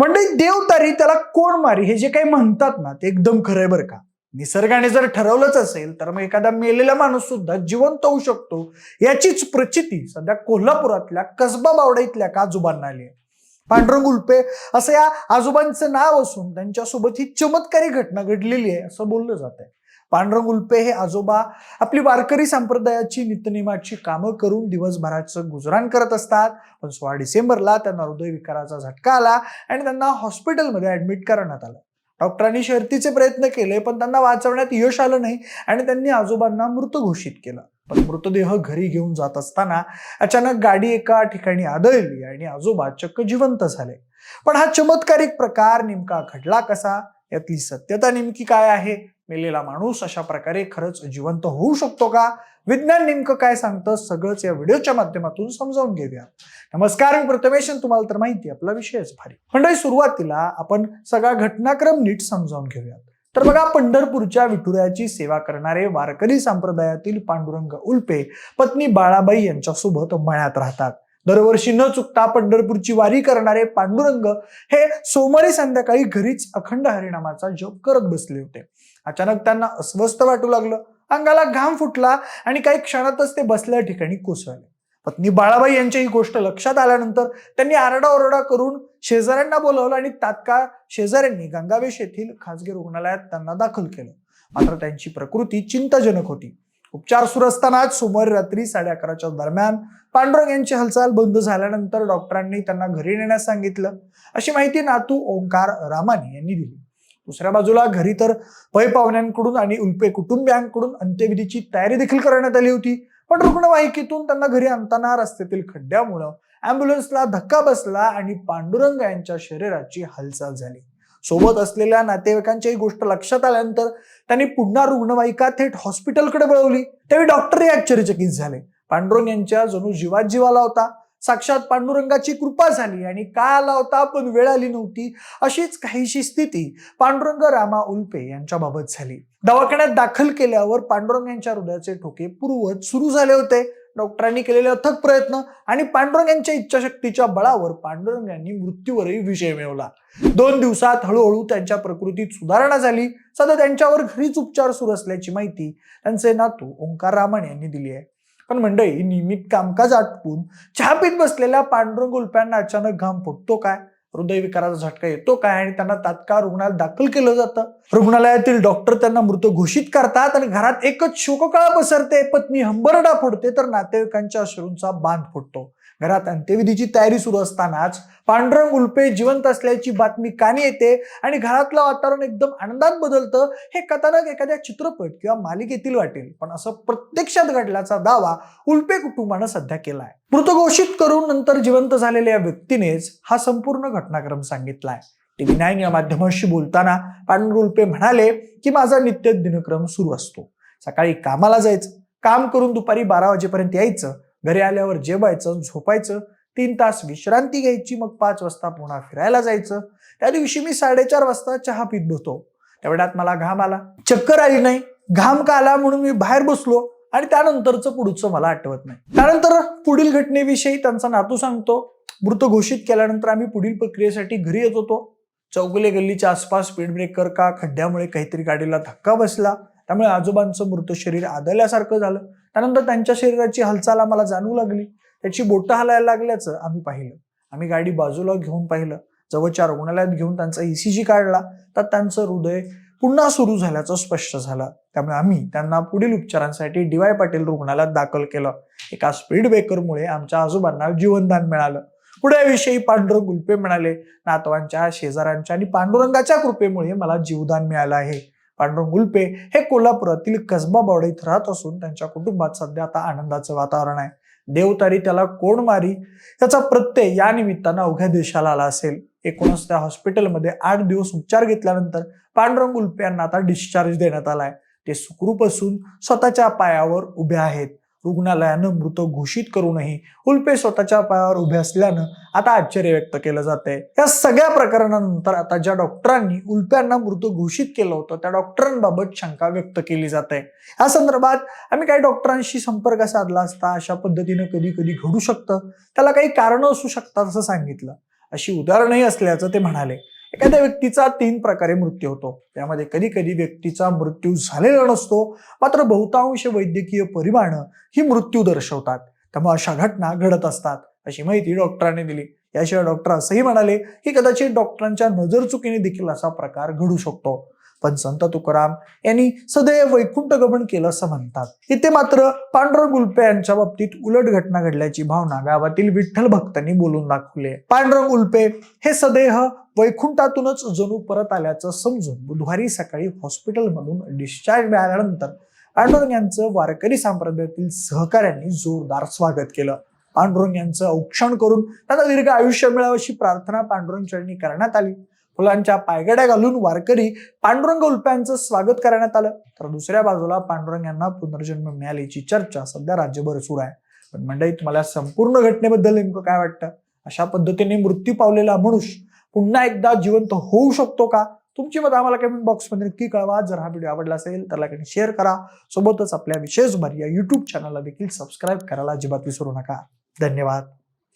म्हणजे देवतारी त्याला कोण मारी? हे जे काही म्हणतात ना ते एकदम खरंय बरं का. निसर्गाने जर ठरवलंच असेल तर मग एखादा मेलेला माणूस सुद्धा जिवंत होऊ शकतो. याचीच प्रचिती सध्या कोल्हापुरातल्या कसबा बावडा इथल्या का आजोबांना आली आहे. पांडुरंग उल्पे असं या आजोबांचं नाव असून त्यांच्यासोबत ही चमत्कारी घटना घडलेली आहे असं बोललं जात आहे पांडुरंग उल्पे हे आजोबा आपली वारकरी संप्रदायाची नित्यनियमाची कामं करून दिवसभराचं गुजराण करत असतात. पण सोळा डिसेंबरला त्यांना हृदयविकाराचा झटका आला आणि त्यांना हॉस्पिटलमध्ये ऍडमिट करण्यात आलं. डॉक्टरांनी शर्तीचे प्रयत्न केले पण त्यांना वाचवण्यात यश आलं नाही आणि त्यांनी आजोबांना मृत घोषित केलं. पण मृतदेह घरी घेऊन जात असताना अचानक गाडी एका ठिकाणी आदळली आणि आजोबा चक्क जिवंत झाले. पण हा चमत्कारिक प्रकार नेमका घडला कसा? यातली सत्यता नेमकी काय आहे? मेलेला माणूस अशा प्रकारे खरंच जिवंत होऊ शकतो का? विज्ञान नेमकं काय सांगतं? सगळंच या व्हिडिओच्या माध्यमातून समजावून घेऊया. नमस्कार मी प्रथमेशन तुम्हाला तर माहिती आपला विषयच भारी. मंडळी सुरुवातीला आपण सगळा घटनाक्रम नीट समजावून घेऊयात. तर बघा पंढरपूरच्या विठुरायाची सेवा करणारे वारकरी संप्रदायातील पांडुरंग उल्पे पत्नी बाळाबाई यांच्यासोबत मळ्यात राहतात. दरवर्षी न चुकता पंढरपूरची वारी करणारे पांडुरंग हे सोमवारी संध्याकाळी घरीच अखंड हरिनामाचा जप करत बसले होते. अचानक त्यांना अस्वस्थ वाटू लागलं. अंगाला घाम फुटला आणि काही क्षणातच ते बसल्या ठिकाणी कोसळले. पत्नी बाळाबाई यांच्या ही गोष्ट लक्षात आल्यानंतर त्यांनी आरडाओरडा करून शेजाऱ्यांना बोलवलं आणि तात्काळ शेजाऱ्यांनी गंगावेश येथील खासगी रुग्णालयात त्यांना दाखल केलं. मात्र त्यांची प्रकृती चिंताजनक होती. उपचार सुरू असतानाच सोमवारी रात्री साडे अकराच्या दरम्यान पांडुरंग यांची हालचाल बंद झाल्यानंतर डॉक्टरांनी त्यांना घरी नेण्यास सांगितलं. अशी माहिती नातू ओंकार रामाने यांनी दिली. दुसऱ्या बाजूला घरी तर पै पाहुण्यांकडून आणि उल्पे कुटुंबियांकडून अंत्यविधीची तयारी देखील करण्यात आली होती. पण रुग्णवाहिकेतून त्यांना घरी आणताना रस्त्यातील खड्ड्यामुळं अँब्युलन्सला धक्का बसला आणि पांडुरंग यांच्या शरीराची हालचाल झाली. सोबत असलेल्या नातेवाईकांची गोष्ट लक्षात आल्यानंतर त्यांनी पुन्हा रुग्णवाहिका थेट हॉस्पिटलकडे वळवली. त्यावेळी डॉक्टरही आश्चर्यचकित झाले. पांडुरंग यांच्या जणू जीवात जीवाला होता. साक्षात पांडुरंगाची कृपा झाली आणि काय आला होता पण वेळ आली नव्हती अशीच काहीशी स्थिती पांडुरंग रामा उल्पे यांच्याबाबत झाली. दवाखान्यात दाखल केल्यावर पांडुरंग यांच्या हृदयाचे ठोके पूर्वत सुरू झाले होते. डॉक्टरांनी केलेले अथक प्रयत्न आणि पांडुरंग यांच्या इच्छाशक्तीच्या बळावर पांडुरंग यांनी मृत्यूवरही विजय मिळवला. दोन दिवसात हळूहळू त्यांच्या प्रकृतीत सुधारणा झाली. सध्या त्यांच्यावर घरीच उपचार सुरू असल्याची माहिती त्यांचे नातू ओंकार रामन यांनी दिली आहे. पण मंडळी नियमित कामकाज आटपून चहा पीत बसलेल्या पांडुरंग उलप्यांना अचानक घाम फुटतो काय? हृदयविकाराचा झटका येतो काय? आणि त्यांना तात्काळ रुग्णालयात दाखल केलं जातं. रुग्णालयातील डॉक्टर त्यांना मृत घोषित करतात आणि घरात एकच शोककळा पसरते. पत्नी हंबरडा फोडते तर नातेवाईकांच्या अश्रूंचा बांध फुटतो. घरात अंत्यविधीची तयारी सुरू असतानाच पांडुरंग उल्पे जिवंत असल्याची बातमी कानी येते आणि घरातलं वातावरण एकदम आनंदात बदलतं हे कथानक एखाद्या चित्रपट किंवा मालिकेतील वाटेल. पण असं प्रत्यक्षात घडल्याचा दावा उल्पे कुटुंबानं सध्या केलाय. मृत घोषित करून नंतर जिवंत झालेल्या या व्यक्तीनेच हा संपूर्ण घटनाक्रम सांगितलाय. टीव्ही नाईन या माध्यमाशी बोलताना पांडुरंग उल्पे म्हणाले की माझा नित्य दिनक्रम सुरू असतो. सकाळी कामाला जायचं. काम करून दुपारी बारा वाजेपर्यंत यायचं. घरी आल्यावर जेवायचं झोपायचं तीन तास विश्रांती घ्यायची मग पाच वाजता पुन्हा फिरायला जायचं. त्या दिवशी मी साडेचार वाजता चहा पित बसतो तेवढ्यात मला घाम आला. चक्कर आली नाही. घाम का आला म्हणून मी बाहेर बसलो आणि त्यानंतरचं पुढचं मला आठवत नाही. त्यानंतर पुढील घटनेविषयी त्यांचा नातू सांगतो. मृत घोषित केल्यानंतर आम्ही पुढील प्रक्रियेसाठी घरी येत होतो. चौगले गल्लीच्या आसपास स्पीड ब्रेकर का खड्ड्यामुळे काहीतरी गाडीला धक्का बसला. त्यामुळे आजोबांचं मृत शरीर आदळल्यासारखं झालं. त्यानंतर त्यांच्या शरीराची हालचाल आम्हाला जाणवू लागली. त्याची बोटं हलायला लागल्याचं आम्ही पाहिलं. आम्ही गाडी बाजूला घेऊन पाहिलं. जवळच्या रुग्णालयात घेऊन त्यांचा ईसीजी काढला. तर त्यांचं हृदय पुन्हा सुरू झाल्याचं स्पष्ट झालं. त्यामुळे आम्ही त्यांना पुढील उपचारांसाठी डी वाय पाटील रुग्णालयात दाखल केलं. एका स्पीड ब्रेकरमुळे आमच्या आजोबांना जीवनदान मिळालं. पुढे याविषयी पांडुरंग उल्पे म्हणाले. नातवांच्या शेजाऱ्यांच्या आणि पांडुरंगाच्या कृपेमुळे मला जीवदान मिळालं आहे. पांडुरंग उल्पे हे कोल्हापुरातील कसबा बावडीत राहत असून त्यांच्या कुटुंबात सध्या आता आनंदाचं वातावरण आहे. देवतारी त्याला कोण मारी? याचा प्रत्यय या निमित्तानं अवघ्या देशाला आला असेल. एकूणच त्या हॉस्पिटलमध्ये आठ दिवस उपचार घेतल्यानंतर पांडुरंग उल्पे यांना आता डिस्चार्ज देण्यात आलाय. ते सुखरूप असून स्वतःच्या पायावर उभे आहेत. रुग्णालयानं मृत घोषित करूनही उल्पे स्वतःच्या पायावर उभे असल्यानं आता आश्चर्य व्यक्त केलं जाते या सगळ्या प्रकरणानंतर आता ज्या डॉक्टरांनी उल्प्यांना मृत घोषित केलं होतं त्या डॉक्टरांबाबत शंका व्यक्त केली जाते या संदर्भात आम्ही काही डॉक्टरांशी संपर्क साधला असता अशा पद्धतीनं कधी कधी घडू शकतं. त्याला काही कारणं असू शकतात असं सांगितलं. अशी उदाहरणही असल्याचं ते म्हणाले. एखाद्या व्यक्तीचा तीन प्रकारे मृत्यू होतो. त्यामध्ये कधी कधी व्यक्तीचा मृत्यू झालेला नसतो मात्र बहुतांश वैद्यकीय परिमाणं ही मृत्यू दर्शवतात. त्यामुळे अशा घटना घडत असतात अशी माहिती डॉक्टरांनी दिली. याशिवाय डॉक्टर असंही म्हणाले की कदाचित डॉक्टरांच्या नजर चुकीने देखील असा प्रकार घडू शकतो. पण संत तुकाराम यांनी सदैव वैकुंठ गमन केलं असं म्हणतात. इथे मात्र पांडुरंग उल्पे यांच्या बाबतीत उलट घटना घडल्याची भावना गावातील विठ्ठल भक्तांनी बोलून दाखवली. पांडुरंग उल्पे हे सदैह वैकुंठातूनच जणू परत आल्याचं समजून बुधवारी सकाळी हॉस्पिटलमधून डिस्चार्ज मिळाल्यानंतर पांडुरंग यांचं वारकरी संप्रदायातील सहकाऱ्यांनी जोरदार स्वागत केलं. पांडुरंग यांचं औक्षण करून त्यांना दीर्घ आयुष्य मिळावं अशी प्रार्थना पांडुरंग चरणी करण्यात आली. फुलांच्या पायगड्या घालून वारकरी पांडुरंग उल्प्यांचं स्वागत करण्यात आलं. तर दुसऱ्या बाजूला पांडुरंग यांना पुनर्जन्म मिळाल्याची चर्चा सध्या राज्यभर सुरू आहे. पण मंडळी तुम्हाला संपूर्ण घटनेबद्दल नेमकं काय वाटतं? अशा पद्धतीने मृत्यू पावलेला मनुष्य पुन्हा एकदा जिवंत होऊ शकतो का? तुमची मत आम्हाला कमेंट बॉक्समध्ये नक्की कळवा. जर हा व्हिडिओ आवडला असेल तर लाईक आणि शेअर करा. सोबतच आपल्या विशेष भर या युट्यूब चॅनलला देखील सबस्क्राईब करायला अजिबात विसरू नका. धन्यवाद.